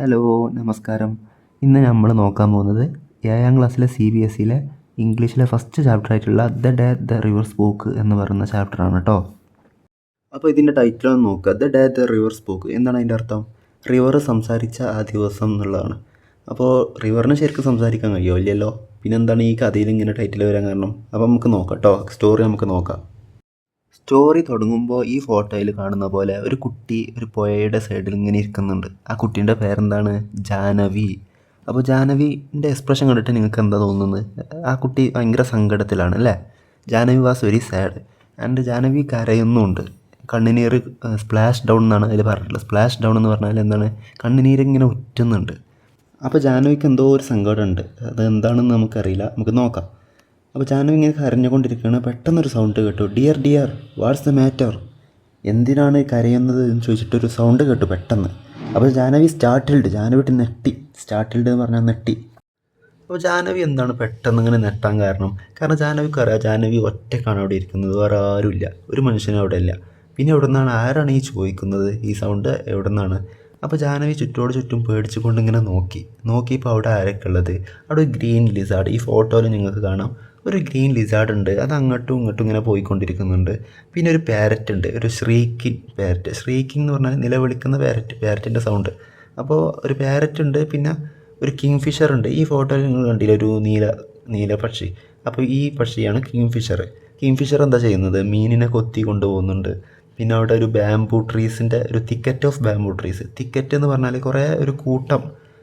Hello നമസ്കാരം. ഇന്ന് നമ്മൾ നോക്കാൻ പോകുന്നത് ഏഴാം ക്ലാസ്സിലെ സി ബി എസ് സിയിലെ ഇംഗ്ലീഷിലെ ഫസ്റ്റ് ചാപ്റ്റർ ആയിട്ടുള്ള the day the rivers spoke എന്ന് പറയുന്ന ചാപ്റ്ററാണ് കേട്ടോ അപ്പോൾ ഇതിന്റെ ടൈറ്റിൽ ഒന്ന് നോക്കുക. The day the rivers spoke എന്താണ് അതിന്റെ അർത്ഥം? റിവർ സംസാരിച്ച ആ ദിവസം എന്നുള്ളതാണ്. അപ്പോൾ റിവറിന് ശരിക്കും സംസാരിക്കാൻ കഴിയുമോ ഇല്ലല്ലോ. പിന്നെന്താണ് ഈ കഥയിൽ ഇങ്ങനെ ടൈറ്റിൽ വരാൻ കാരണം? അപ്പോൾ നമുക്ക് നോക്കാം കേട്ടോ സ്റ്റോറി നമുക്ക് നോക്കാം. സ്റ്റോറി തുടങ്ങുമ്പോൾ ഈ ഫോട്ടോയിൽ കാണുന്ന പോലെ ഒരു കുട്ടി ഒരു പുഴയുടെ സൈഡിൽ ഇങ്ങനെ ഇരിക്കുന്നുണ്ട്. ആ കുട്ടീന്റെ പേരെന്താണ്? ജാനവി. അപ്പോൾ ജാനവിന്റെ എക്സ്പ്രഷൻ കണ്ടിട്ട് നിങ്ങൾക്ക് എന്താ തോന്നുന്നത്? ആ കുട്ടി ഭയങ്കര സങ്കടത്തിലാണ് അല്ലേ? Janavi was very sad and Janavi കരയുന്നുണ്ട്. കണ്ണുനീർ സ്പ്ലാഷ് ഡൗൺ എന്നാണ് അതിൽ പറഞ്ഞിട്ടുള്ളത്. സ്പ്ലാഷ് ഡൗൺ എന്ന് പറഞ്ഞാൽ എന്താണ്? കണ്ണുനീർ ഇങ്ങനെ ഉറ്റുന്നുണ്ട്. അപ്പോൾ ജാനവിക്ക് എന്തോ ഒരു സങ്കടമുണ്ട്. അത് എന്താണെന്ന് നമുക്കറിയില്ല. നമുക്ക് നോക്കാം. അപ്പോൾ ചാനൽ ഇങ്ങനെ കരഞ്ഞുകൊണ്ടിരിക്കുകയാണ്. പെട്ടെന്നൊരു സൗണ്ട് കേട്ടു. Dear dear what's the matter എന്തിനാണ് കരയുന്നത്? എന്ന് ചോദിച്ചിട്ടൊരു സൗണ്ട് കേട്ടു പെട്ടെന്ന്. അപ്പോൾ ജാനവി സ്റ്റാർട്ടിൽഡ് ജാനവിട്ട് നെട്ടി. സ്റ്റാർട്ടിൽഡ് എന്ന് പറഞ്ഞാൽ നെട്ടി. അപ്പോൾ ജാനവി എന്താണ് പെട്ടെന്ന് ഇങ്ങനെ നെട്ടാൻ കാരണം? കാരണം ജാനവിക്ക് അറിയാം ജാനവി ഒറ്റക്കാണ് അവിടെ ഇരിക്കുന്നത്. വേറെ ആരുമില്ല. ഒരു മനുഷ്യനും അവിടെ ഇല്ല. പിന്നെ എവിടെ നിന്നാണ് ആരാണ് ഈ ചോദിക്കുന്നത്? ഈ സൗണ്ട് എവിടെ നിന്നാണ് അപ്പോൾ ജാനവി ചുറ്റോട് ചുറ്റും പേടിച്ചുകൊണ്ട് ഇങ്ങനെ നോക്കി. നോക്കിയപ്പോൾ അവിടെ ആരൊക്കെ ഉള്ളത്? അവിടെ ഗ്രീൻ ലിസാർഡ് ഈ ഫോട്ടോയിൽ നിങ്ങൾക്ക് കാണാം. ഒരു ഗ്രീൻ ലിസാർഡ് ഉണ്ട്. അത് അങ്ങോട്ടും ഇങ്ങോട്ടും ഇങ്ങനെ പോയിക്കൊണ്ടിരിക്കുന്നുണ്ട്. പിന്നെ ഒരു പാരറ്റ് ഉണ്ട്. ഒരു ശ്രീക്കിങ് പാരറ്റ്. ശ്രീക്കിങ് എന്ന് പറഞ്ഞാൽ നിലവിളിക്കുന്ന പാരറ്റ് പാരറ്റിന്റെ സൗണ്ട് അപ്പോൾ ഒരു പാരറ്റ് ഉണ്ട് പിന്നെ ഒരു കിങ് ഫിഷർ ഉണ്ട്. ഈ ഫോട്ടോയിൽ നിങ്ങൾ കണ്ടില്ല? ഒരു നീല നീല പക്ഷി. അപ്പോൾ ഈ പക്ഷിയാണ് കിങ് ഫിഷർ കിങ് ഫിഷർ എന്താ ചെയ്യുന്നത്? മീനിനെ കൊത്തി കൊണ്ടുപോകുന്നുണ്ട്. പിന്നെ അവിടെ ഒരു ബാംബൂ ട്രീസിന്റെ ഒരു thicket of bamboo trees thicket എന്ന് പറഞ്ഞാൽ കുറേ ഒരു കൂട്ടം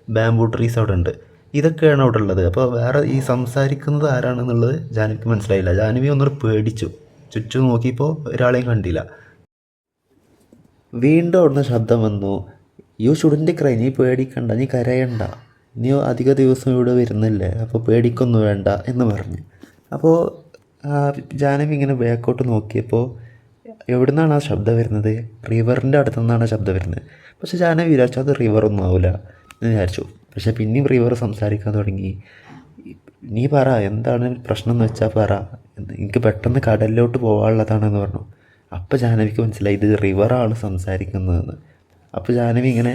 ബാംബൂ ട്രീസ് അവിടെ ഉണ്ട്. ഇതൊക്കെയാണ് അവിടെ ഉള്ളത് അപ്പോൾ വേറെ ഈ സംസാരിക്കുന്നത് ആരാണെന്നുള്ളത് ജാനവിക്ക് മനസ്സിലായില്ല. ജാനവി ഒന്നൊരു പേടിച്ചു. ചുറ്റും നോക്കിയപ്പോൾ ഒരാളെയും കണ്ടില്ല. വീണ്ടും അവിടുന്ന് ശബ്ദം വന്നു. യു ഷുഡന്റ് ക്രൈ നീ പേടിക്കണ്ട നീ കരയണ്ട. നീ അധിക ദിവസം ഇവിടെ വരുന്നില്ലേ? അപ്പോൾ പേടിക്കൊന്നും വേണ്ട എന്ന് പറഞ്ഞു. അപ്പോൾ ജാനവി ഇങ്ങനെ ബാക്കോട്ട് നോക്കിയപ്പോൾ എവിടെ നിന്നാണ് ആ ശബ്ദം വരുന്നത്? റിവറിന്റെ അടുത്തു നിന്നാണ് ശബ്ദം വരുന്നത്. പക്ഷേ ജാനവി വിചാരിച്ചു അത് റിവറൊന്നും ആവില്ല എന്ന് വിചാരിച്ചു. പക്ഷേ പിന്നെയും റിവർ സംസാരിക്കാൻ തുടങ്ങി. നീ പറ എന്താണ് പ്രശ്നം എന്ന് വെച്ചാൽ പറ എനിക്ക് പെട്ടെന്ന് കടലിലോട്ട് പോകാനുള്ളതാണെന്ന് പറഞ്ഞു. അപ്പോൾ ജാനവിക്ക് മനസ്സിലായി ഇത് റിവറാണ് സംസാരിക്കുന്നതെന്ന്. അപ്പോൾ ജാനവി ഇങ്ങനെ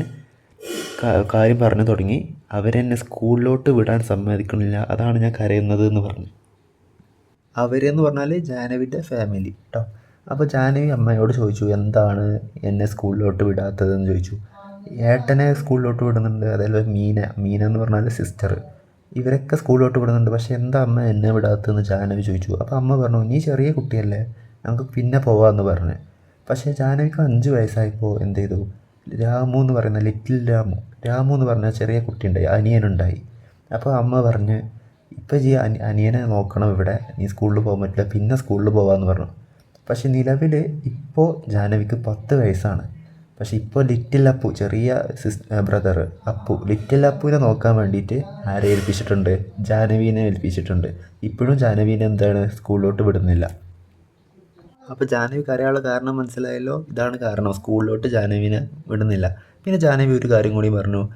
കാര്യം പറഞ്ഞു തുടങ്ങി. അവരെന്നെ സ്കൂളിലോട്ട് വിടാൻ സമ്മതിക്കണില്ല. അതാണ് ഞാൻ കരയുന്നത് എന്ന് പറഞ്ഞു. അവരെന്ന് പറഞ്ഞാൽ ജാനവിന്റെ ഫാമിലി കേട്ടോ അപ്പോൾ ജാനവി അമ്മയോട് ചോദിച്ചു എന്താണ് എന്നെ സ്കൂളിലോട്ട് വിടാത്തതെന്ന് ചോദിച്ചു. ഏട്ടനെ സ്കൂളിലോട്ട് വിടുന്നുണ്ട്. അതേപോലെ മീന മീന എന്ന് പറഞ്ഞാൽ സിസ്റ്റർ ഇവരൊക്കെ സ്കൂളിലോട്ട് വിടുന്നുണ്ട്. പക്ഷേ എന്താ അമ്മ എന്നെ വിടാത്തതെന്ന് ജാനവി ചോദിച്ചു. അപ്പോൾ അമ്മ പറഞ്ഞു നീ ചെറിയ കുട്ടിയല്ലേ. നമുക്ക് പിന്നെ പോവാമെന്ന് പറഞ്ഞു. പക്ഷേ ജാനവിക്ക് അഞ്ച് വയസ്സായപ്പോൾ എന്ത് ചെയ്തു? രാമു എന്ന് പറയുന്ന ലിറ്റിൽ രാമു രാമു എന്ന് പറഞ്ഞ ചെറിയ കുട്ടിയുണ്ടായി അനിയനുണ്ടായി. അപ്പോൾ അമ്മ പറഞ്ഞ് ഇപ്പോൾ ജീ അനി അനിയനെ നോക്കണം ഇവിടെ. നീ സ്കൂളിൽ പോകാൻ പറ്റില്ല. പിന്നെ സ്കൂളിൽ പോകാമെന്ന് പറഞ്ഞു. പക്ഷേ നിലവിൽ ഇപ്പോൾ ജാനവിക്ക് പത്ത് വയസ്സാണ്. പക്ഷേ ഇപ്പോൾ ലിറ്റിൽ അപ്പു ചെറിയ ബ്രദർ അപ്പു ലിറ്റിൽ അപ്പുവിനെ നോക്കാൻ വേണ്ടിയിട്ട് ആരെ ഏൽപ്പിച്ചിട്ടുണ്ട്? ജാനവീനെ ഏൽപ്പിച്ചിട്ടുണ്ട്. ഇപ്പോഴും ജാനവീനെ എന്താണ്? സ്കൂളിലോട്ട് വിടുന്നില്ല. അപ്പോൾ ജാനവി കരയാനുള്ള കാരണം മനസ്സിലായല്ലോ? ഇതാണ് കാരണം. സ്കൂളിലോട്ട് ജാനവീനെ വിടുന്നില്ല. പിന്നെ ജാനവി ഒരു കാര്യം കൂടി പറഞ്ഞു.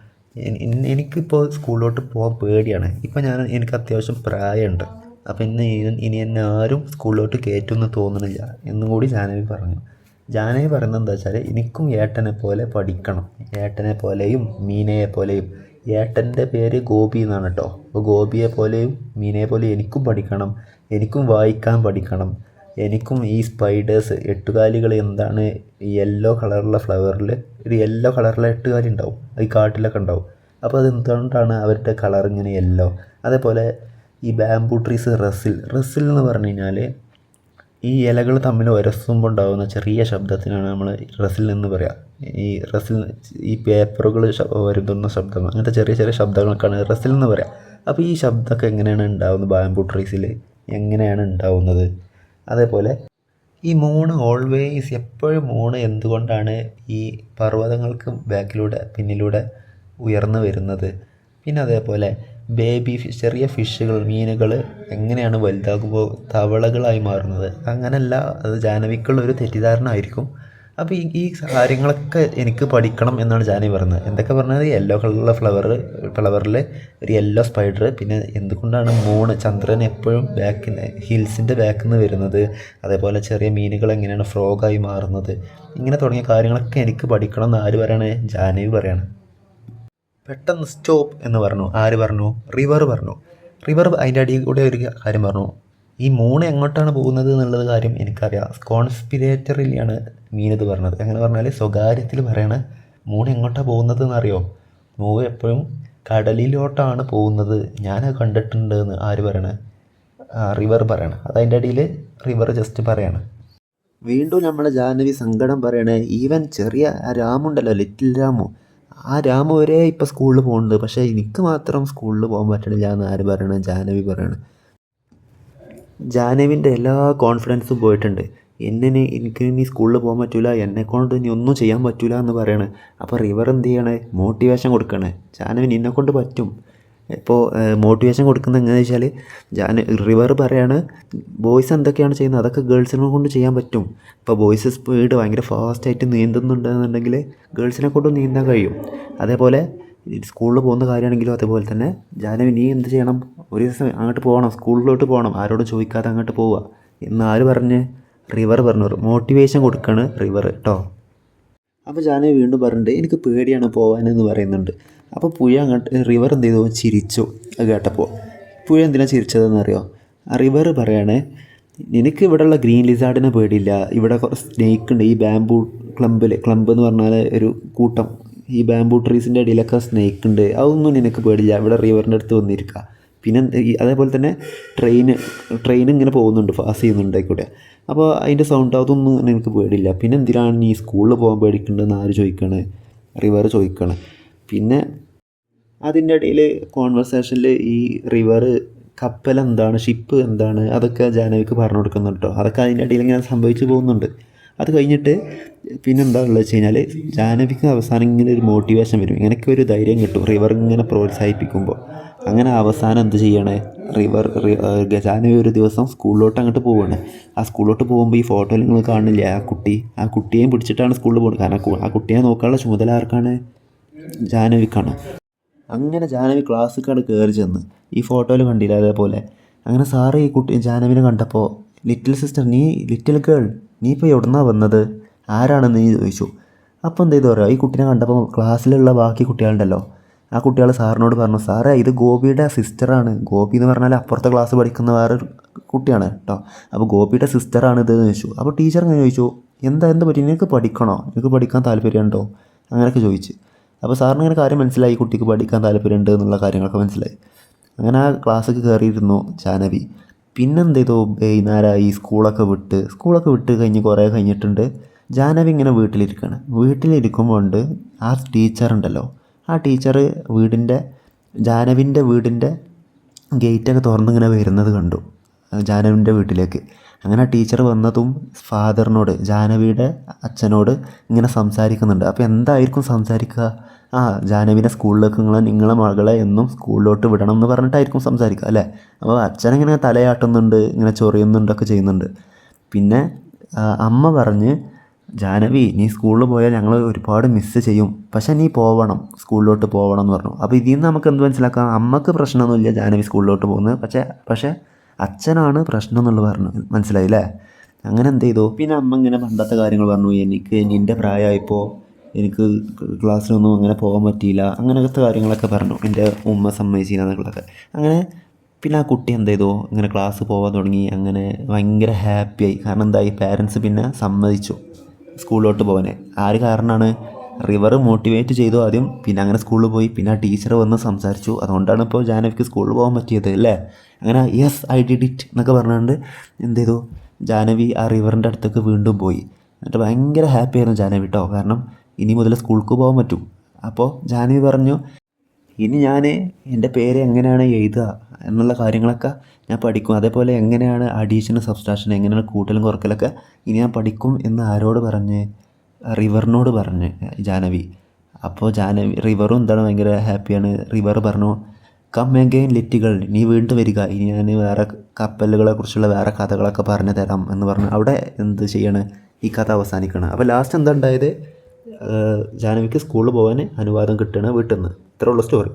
എനിക്കിപ്പോൾ സ്കൂളിലോട്ട് പോകാൻ പേടിയാണ്. ഇപ്പോൾ ഞാൻ എനിക്ക് അത്യാവശ്യം പ്രായമുണ്ട്. അപ്പോൾ ഇന്ന് ഇനി എന്നെ ആരും സ്കൂളിലോട്ട് കയറ്റുമെന്ന് തോന്നണില്ല എന്നും കൂടി ജാനവി പറഞ്ഞു. ജാനവി പറയുന്നത് എന്താ വെച്ചാൽ എനിക്കും ഏട്ടനെ പോലെ പഠിക്കണം. ഏട്ടനെ പോലെയും മീനയെ പോലെയും. ഏട്ടന്റെ പേര് ഗോപി എന്നാണ് കേട്ടോ അപ്പോൾ ഗോപിയെ പോലെയും മീനയെ പോലെയും എനിക്കും പഠിക്കണം. എനിക്കും വായിക്കാൻ പഠിക്കണം. എനിക്കും ഈ സ്പൈഡേഴ്സ് എട്ടുകാലികൾ എന്താണ് യെല്ലോ കളറുള്ള ഫ്ലവറിൽ ഒരു യെല്ലോ കളറുള്ള എട്ടുകാലി ഉണ്ടാവും. ഈ കാട്ടിലൊക്കെ ഉണ്ടാവും. അപ്പോൾ അത് എന്തുകൊണ്ടാണ് അവരുടെ കളർ ഇങ്ങനെ യെല്ലോ അതേപോലെ ഈ ബാംബൂ ട്രീസ് റസിൽ റസിൽ എന്ന് പറഞ്ഞു കഴിഞ്ഞാൽ ഈ ഇലകൾ തമ്മിൽ ഉരസുമ്പോൾ ഉണ്ടാകുന്ന ചെറിയ ശബ്ദത്തിനാണ് നമ്മൾ റസിൽ എന്ന് പറയാം. ഈ റസിൽ ഈ പേപ്പറുകൾ വരുന്ന ശബ്ദം അങ്ങനത്തെ ചെറിയ ചെറിയ ശബ്ദങ്ങൾക്കാണ് റസിൽ എന്ന് പറയാം. അപ്പോൾ ഈ ശബ്ദമൊക്കെ എങ്ങനെയാണ് ഉണ്ടാകുന്നത് ബാംബൂ ട്രീസിൽ എങ്ങനെയാണ് ഉണ്ടാവുന്നത്? അതേപോലെ ഈ മൂണ് ഓൾവേസ് എപ്പോഴും മൂണ് എന്തുകൊണ്ടാണ് ഈ പർവതങ്ങൾക്ക് ബാക്കിലൂടെ പിന്നിലൂടെ ഉയർന്നു വരുന്നത്? പിന്നെ അതേപോലെ ബേബി ഫിഷ് ചെറിയ ഫിഷുകൾ മീനുകൾ എങ്ങനെയാണ് വലുതാകുമ്പോൾ തവളകളായി മാറുന്നത്? അങ്ങനെയല്ല അത് ജാനവിക്കുള്ള ഒരു തെറ്റിദ്ധാരണ ആയിരിക്കും. അപ്പോൾ ഈ ഈ കാര്യങ്ങളൊക്കെ എനിക്ക് പഠിക്കണം എന്നാണ് ജാനി പറഞ്ഞത്. എന്തൊക്കെ പറഞ്ഞത് യെല്ലോ കളറുള്ള ഫ്ലവർ ഫ്ലവറിൽ ഒരു യെല്ലോ സ്പൈഡർ പിന്നെ എന്തുകൊണ്ടാണ് മൂണ് ചന്ദ്രൻ എപ്പോഴും ബാക്കിൽ ഹിൽസിന്റെ ബാക്കിൽ നിന്ന് വരുന്നത്? അതേപോലെ ചെറിയ മീനുകൾ എങ്ങനെയാണ് ഫ്രോഗായി മാറുന്നത്? ഇങ്ങനെ തുടങ്ങിയ കാര്യങ്ങളൊക്കെ എനിക്ക് പഠിക്കണം എന്ന് ആര് പറയണേ? ജാനവി പറയാണ്. പെട്ടെന്ന് സ്റ്റോപ്പ് എന്ന് പറഞ്ഞു. ആര് പറഞ്ഞു? റിവർ പറഞ്ഞു. റിവർ അതിന്റെ അടിയിൽ കൂടെ ഒരു കാര്യം പറഞ്ഞു. ഈ മൂണ് എങ്ങോട്ടാണ് പോകുന്നത് എന്നുള്ളത് കാര്യം എനിക്കറിയാം. കോൺസ്പിരേറ്ററിലാണ് മീനത് പറഞ്ഞത്. എങ്ങനെ പറഞ്ഞാൽ സ്വകാര്യത്തിൽ പറയണ മൂണ് എങ്ങോട്ടാണ് പോകുന്നത് എന്നറിയോ? മൂവ് എപ്പോഴും കടലിലോട്ടാണ് പോകുന്നത്. ഞാൻ കണ്ടിട്ടുണ്ട് എന്ന് ആര് പറയണ? റിവർ പറയണം. അതതിന്റെ അടിയിൽ റിവർ ജസ്റ്റ് പറയാണ്. വീണ്ടും നമ്മൾ ജാഹ്നവി സങ്കടം പറയണേ ഈവൻ ചെറിയ രാമുണ്ടല്ലോ ലിറ്റിൽ രാമു. ആ രാമു വരെ ഇപ്പം സ്കൂളിൽ പോകുന്നുണ്ട് പക്ഷേ എനിക്ക് മാത്രം സ്കൂളിൽ പോകാൻ പറ്റണില്ല എന്ന് ആര് പറയണ? ജാനവി പറയണ. ജാനവിന്റെ എല്ലാ കോൺഫിഡൻസും പോയിട്ടുണ്ട്. എന്നെ എനിക്ക് ഇനി സ്കൂളിൽ പോകാൻ പറ്റില്ല എന്നെ കൊണ്ട് ഇനി ഒന്നും ചെയ്യാൻ പറ്റില്ല എന്ന് പറയണേ. അപ്പോൾ റിവർ എന്ത് ചെയ്യണേ? മോട്ടിവേഷൻ കൊടുക്കണേ. ജാനവിൻ നിന്നെ കൊണ്ട് പറ്റും. ഇപ്പോൾ മോട്ടിവേഷൻ കൊടുക്കുന്നത് എങ്ങനെയാണെന്ന് വെച്ചാൽ ഞാൻ റിവർ പറയാണ് ബോയ്സ് എന്തൊക്കെയാണ് ചെയ്യുന്നത്? അതൊക്കെ ഗേൾസിനെ കൊണ്ട് ചെയ്യാൻ പറ്റും. ഇപ്പോൾ ബോയ്സ് സ്പീഡ് ഭയങ്കര ഫാസ്റ്റായിട്ട് നീന്തുന്നുണ്ടെന്നുണ്ടെങ്കിൽ ഗേൾസിനെ കൊണ്ട് നീന്താൻ കഴിയും. അതേപോലെ സ്കൂളിൽ പോകുന്ന കാര്യമാണെങ്കിലും അതേപോലെ തന്നെ ഞാൻ നീ എന്ത് ചെയ്യണം? ഒരു ദിവസം അങ്ങോട്ട് പോകണം സ്കൂളിലോട്ട് പോകണം ആരോടും ചോദിക്കാതെ അങ്ങോട്ട് പോവുക. എന്ന് ആര് പറഞ്ഞ്? റിവർ പറഞ്ഞു. മോട്ടിവേഷൻ കൊടുക്കുകയാണ് റിവർ കേട്ടോ അപ്പോൾ ഞാൻ വീണ്ടും പറഞ്ഞിട്ട് എനിക്ക് പേടിയാണ് പോകാനെന്ന് പറയുന്നുണ്ട്. അപ്പോൾ പുഴ അങ്ങോട്ട് റിവർ എന്ത് ചെയ്തു ചിരിച്ചു. കേട്ടപ്പോൾ പുഴ എന്തിനാണ് ചിരിച്ചതെന്ന് അറിയോ റിവർ പറയാണ് നിനക്ക് ഇവിടെയുള്ള ഗ്രീൻ ലിസാർഡിനെ പേടിയില്ല. ഇവിടെ കുറച്ച് സ്നേക്ക് ഉണ്ട്. ഈ ബാംബൂ ക്ലമ്പിൽ ക്ലമ്പ് എന്ന് പറഞ്ഞാൽ ഒരു കൂട്ടം. ഈ ബാംബൂ ട്രീസിന്റെ ഇടയിലൊക്കെ സ്നേക്ക് ഉണ്ട്. അതൊന്നും നിനക്ക് പേടില്ല ഇവിടെ റിവറിന്റെ അടുത്ത് വന്നിരിക്കുക പിന്നെ അതേപോലെ തന്നെ ട്രെയിൻ ട്രെയിൻ ഇങ്ങനെ പോകുന്നുണ്ട് പാസ് ചെയ്യുന്നുണ്ട് കൂടെ അപ്പോൾ അതിന്റെ സൗണ്ട് അതൊന്നും നിനക്ക് പേടില്ല പിന്നെ എന്തിനാണ് നീ സ്കൂളിൽ പോകാൻ പേടിക്കേണ്ടതെന്ന് ആര് ചോദിക്കണേ? റിവർ ചോദിക്കണേ. പിന്നെ അതിന്റെ ഇടയിൽ കോൺവെർസേഷനിൽ ഈ റിവർ കപ്പൽ എന്താണ് ഷിപ്പ് എന്താണ് അതൊക്കെ ജാനവിക്ക് പറഞ്ഞു കൊടുക്കുന്നുണ്ട് കേട്ടോ അതൊക്കെ അതിന്റെ ഇടയിൽ ഇങ്ങനെ സംഭവിച്ചു പോകുന്നുണ്ട്. അത് കഴിഞ്ഞിട്ട് പിന്നെ എന്താ ഉള്ളത് വെച്ച് കഴിഞ്ഞാൽ ജാനവിക്ക് അവസാനം ഇങ്ങനെ ഒരു മോട്ടിവേഷൻ വരും. ഇങ്ങനെയൊക്കെ ഒരു ധൈര്യം കിട്ടും. റിവർ ഇങ്ങനെ പ്രോത്സാഹിപ്പിക്കുമ്പോൾ. അങ്ങനെ അവസാനം എന്ത് ചെയ്യണേ? റിവർ ജാനവി ഒരു ദിവസം സ്കൂളിലോട്ട് അങ്ങോട്ട് പോവുകയാണ് ആ സ്കൂളിലോട്ട് പോകുമ്പോൾ ഈ ഫോട്ടോയിൽ നിങ്ങൾ കാണില്ലേ? ആ കുട്ടി ആ കുട്ടിയെയും പിടിച്ചിട്ടാണ് സ്കൂളിൽ പോകുന്നത്. കാരണം ആ കുട്ടിയെ നോക്കാനുള്ള ചുമതല ആർക്കാണ്? ജാനവിക്കാണ്. അങ്ങനെ ജാനവി ക്ലാസ്സിക്കാണ് കയറി ചെന്ന്. ഈ ഫോട്ടോയിൽ കണ്ടില്ല അതേപോലെ? അങ്ങനെ സാറ് ഈ കുട്ടി ജാനവിനെ കണ്ടപ്പോൾ ലിറ്റിൽ സിസ്റ്റർ നീ ലിറ്റിൽ ഗേൾ നീ ഇപ്പോൾ എവിടുന്നാണ് വന്നത്? ആരാണെന്ന് നീ ചോദിച്ചു. അപ്പോൾ എന്ത് ചെയ്തു പറയുക ഈ കുട്ടീനെ കണ്ടപ്പോൾ ക്ലാസ്സിലുള്ള ബാക്കി കുട്ടികളുണ്ടല്ലോ. ആ കുട്ടികൾ സാറിനോട് പറഞ്ഞു സാറേ ഇത് ഗോപിയുടെ സിസ്റ്ററാണ് ഗോപി എന്ന് പറഞ്ഞാൽ അപ്പുറത്തെ ക്ലാസ് പഠിക്കുന്ന വേറെ കുട്ടിയാണ് കേട്ടോ അപ്പോൾ ഗോപിയുടെ സിസ്റ്ററാണ് ഇത് ചോദിച്ചു. അപ്പോൾ ടീച്ചർ അങ്ങനെ ചോദിച്ചു എന്താ എന്താ പറ്റി? നിനക്ക് പഠിക്കണോ? നിനക്ക് പഠിക്കാൻ താല്പര്യമുണ്ടോ? അങ്ങനെയൊക്കെ ചോദിച്ചു. അപ്പോൾ സാറിന് ഇങ്ങനെ കാര്യം മനസ്സിലായി കുട്ടിക്ക് പഠിക്കാൻ താല്പര്യമുണ്ട് എന്നുള്ള കാര്യങ്ങളൊക്കെ മനസ്സിലായി. അങ്ങനെ ആ ക്ലാസ്സൊക്കെ കയറിയിരുന്നു ജാനവി. പിന്നെന്ത് ചെയ്തു വൈകുന്നേരമായി സ്കൂളൊക്കെ വിട്ട് സ്കൂളൊക്കെ വിട്ട് കഴിഞ്ഞ് കുറേ കഴിഞ്ഞിട്ടുണ്ട്. ജാനവി ഇങ്ങനെ വീട്ടിലിരിക്കുകയാണ് വീട്ടിലിരിക്കുമ്പോൾ ഉണ്ട് ആ ടീച്ചറുണ്ടല്ലോ. ആ ടീച്ചർ വീടിന്റെ ജാനവിന്റെ വീടിന്റെ ഗേറ്റൊക്കെ തുറന്നിങ്ങനെ വരുന്നത് കണ്ടു. ജാനവിന്റെ വീട്ടിലേക്ക്. അങ്ങനെ ടീച്ചർ വന്നതും ഫാദറിനോട് ജാനവിയുടെ അച്ഛനോട് ഇങ്ങനെ സംസാരിക്കുന്നുണ്ട്. അപ്പോൾ എന്തായിരിക്കും സംസാരിക്കുക? ആ ജാനവിനെ സ്കൂളിലേക്ക് നിങ്ങൾ നിങ്ങളെ മകളെ എന്നും സ്കൂളിലോട്ട് വിടണം എന്ന് പറഞ്ഞിട്ടായിരിക്കും സംസാരിക്കുക അല്ലേ? അപ്പോൾ അച്ഛനിങ്ങനെ തലയാട്ടുന്നുണ്ട് ഇങ്ങനെ ചൊറിയുന്നുണ്ടൊക്കെ ചെയ്യുന്നുണ്ട്. പിന്നെ അമ്മ പറഞ്ഞ് ജാനവി നീ സ്കൂളിൽ പോയാൽ ഞങ്ങൾ ഒരുപാട് മിസ്സ് ചെയ്യും. പക്ഷെ നീ പോവണം സ്കൂളിലോട്ട് പോകണം എന്ന് പറഞ്ഞു. അപ്പോൾ ഇതിൽ നിന്ന് നമുക്ക് എന്ത് മനസ്സിലാക്കാം? അമ്മയ്ക്ക് പ്രശ്നമൊന്നുമില്ല ജാനവി സ്കൂളിലോട്ട് പോകുന്നത്. പക്ഷേ പക്ഷേ അച്ഛനാണ് പ്രശ്നം എന്നുള്ളത് പറഞ്ഞു മനസ്സിലായില്ലേ അങ്ങനെ എന്ത് ചെയ്തു? പിന്നെ അമ്മ ഇങ്ങനെ പണ്ടത്തെ കാര്യങ്ങൾ പറഞ്ഞു എനിക്ക് നിന്റെ പ്രായമായപ്പോൾ എനിക്ക് ക്ലാസ്സിലൊന്നും അങ്ങനെ പോകാൻ പറ്റിയില്ല. അങ്ങനത്തെ കാര്യങ്ങളൊക്കെ പറഞ്ഞു. എന്റെ ഉമ്മ സമ്മതിച്ചില്ല എന്നുള്ളതൊക്കെ. അങ്ങനെ പിന്നെ ആ കുട്ടി എന്ത് ചെയ്തു? ഇങ്ങനെ ക്ലാസ് പോകാൻ തുടങ്ങി. അങ്ങനെ ഭയങ്കര ഹാപ്പിയായി കാരണം എന്തായി? പാരൻസ് പിന്നെ സമ്മതിച്ചു സ്കൂളിലോട്ട് പോകാൻ ആര് കാരണമാണ് റിവർ മോട്ടിവേറ്റ് ചെയ്തു ആദ്യം. പിന്നെ അങ്ങനെ സ്കൂളിൽ പോയി. പിന്നെ ആ ടീച്ചർ വന്ന് സംസാരിച്ചു. അതുകൊണ്ടാണ് ഇപ്പോൾ ജാനവിക്ക് സ്കൂളിൽ പോകാൻ പറ്റിയത് അല്ലേ? അങ്ങനെ യെസ് ഐ ഡിഡ് ഇറ്റ് എന്നൊക്കെ പറഞ്ഞുകൊണ്ട് എന്ത് ചെയ്തു? ജാനവി ആ റിവറിന്റെ അടുത്തേക്ക് വീണ്ടും പോയി. എന്നിട്ട് ഭയങ്കര ഹാപ്പിയായിരുന്നു ജാനവി കേട്ടോ കാരണം ഇനി മുതൽ സ്കൂൾക്ക് പോകാൻ പറ്റും. അപ്പോൾ ജാനവി പറഞ്ഞു ഇനി ഞാൻ എന്റെ പേര് എങ്ങനെയാണ് എഴുതുക എന്നുള്ള കാര്യങ്ങളൊക്കെ ഞാൻ പഠിക്കും. അതേപോലെ എങ്ങനെയാണ് അഡീഷനും സബ്സ്ട്രാക്ഷൻ എങ്ങനെയാണ് കൂട്ടലും കുറക്കലൊക്കെ ഇനി ഞാൻ പഠിക്കും എന്ന് ആരോട് പറഞ്ഞ്? റിവറിനോട് പറഞ്ഞ് ജാനവി. അപ്പോൾ ജാനവി റിവറും എന്താണ് ഭയങ്കര ഹാപ്പിയാണ്. റിവർ പറഞ്ഞു കം എഗെയിൻ ലിറ്റുകൾ നീ വീണ്ടും വരിക. ഇനി ഞാൻ വേറെ കപ്പലുകളെ കുറിച്ചുള്ള വേറെ കഥകളൊക്കെ പറഞ്ഞു തരാം എന്ന് പറഞ്ഞു. അവിടെ എന്ത് ചെയ്യണേ? ഈ കഥ അവസാനിക്കണം. അപ്പോൾ ലാസ്റ്റ് എന്താ ഉണ്ടായത്? ജാനവിക്ക് സ്കൂളിൽ പോകാൻ അനുവാദം കിട്ടുകയാണ് വീട്ടിൽ നിന്ന്. ഇത്രയുള്ള സ്റ്റോറി